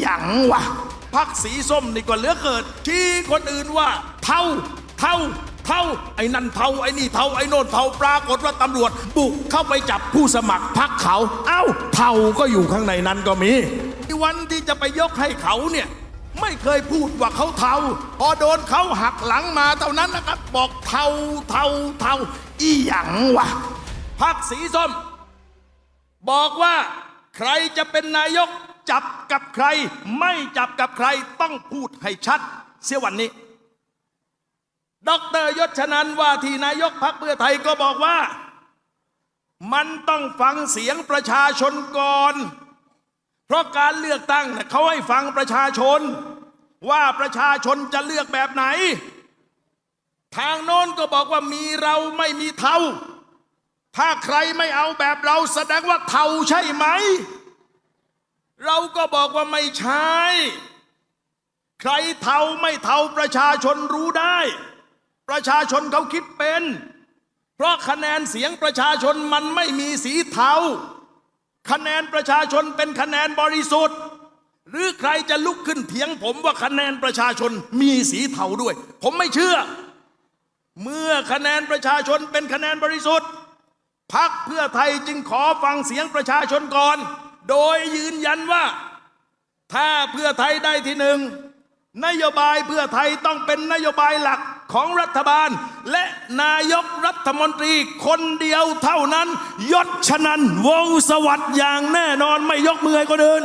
หยังวะพักสีส้มนี่ก็เหลือเกิด ที่คนอื่นว่าเท่าเท่าเท่าไอ้นั่นเท่าไอ้นี่เท่าไอ้โน่นเท่าปรากฏว่าตำรวจบุกเข้าไปจับผู้สมัครพักเขา เอ้าเท่าก็อยู่ข้างในนั้นก็มีวันที่จะไปยกให้เขาเนี่ยไม่เคยพูดว่าเขาเทาพอโดนเขาหักหลังมาเท่านั้นนะครับ บอกเทาเทาเทาอีหยังวะพักสีส้ม บอกว่าใครจะเป็นนายก จับกับใคร ไม่จับกับใครต้องพูดให้ชัด เสียวันนี้ ดรยศชนันว่าที่นายกพักเพื่อไทยก็บอกว่า มันต้องฟังเสียงประชาชนก่อน เพราะการเลือกตั้งเน่ยเขาให้ฟังประชาชน ว่าประชาชนจะเลือกแบบไหน ทางโน้นก็บอกว่ามีเราไม่มีเท่าถ้าใครไม่เอาแบบเราแสดงว่าเท่าใช่ไหม เราก็บอกว่าไม่ใช่ ใครเทาไม่เทาประชาชนรู้ได้ ประชาชนเขาคิดเป็น เพราะคะแนนเสียงประชาชนมันไม่มีสีเทา คะแนนประชาชนเป็นคะแนนบริสุทธิ์ หรือใครจะลุกขึ้นเถียงผมว่าคะแนนประชาชนมีสีเทาด้วย ผมไม่เชื่อ เมื่อคะแนนประชาชนเป็นคะแนนบริสุทธิ์พักเพื่อไทยจึงขอฟังเสียงประชาชนก่อน โดยยืนยันว่า ถ้าเพื่อไทยได้ที่หนึ่งนโยบายเพื่อไทยต้องเป็นนโยบายหลักของรัฐบาล และนายกรัฐมนตรีคนเดียวเท่านั้น ยศชนันวงสวัสดิ์อย่างแน่นอนไม่ยกมือให้คนอื่น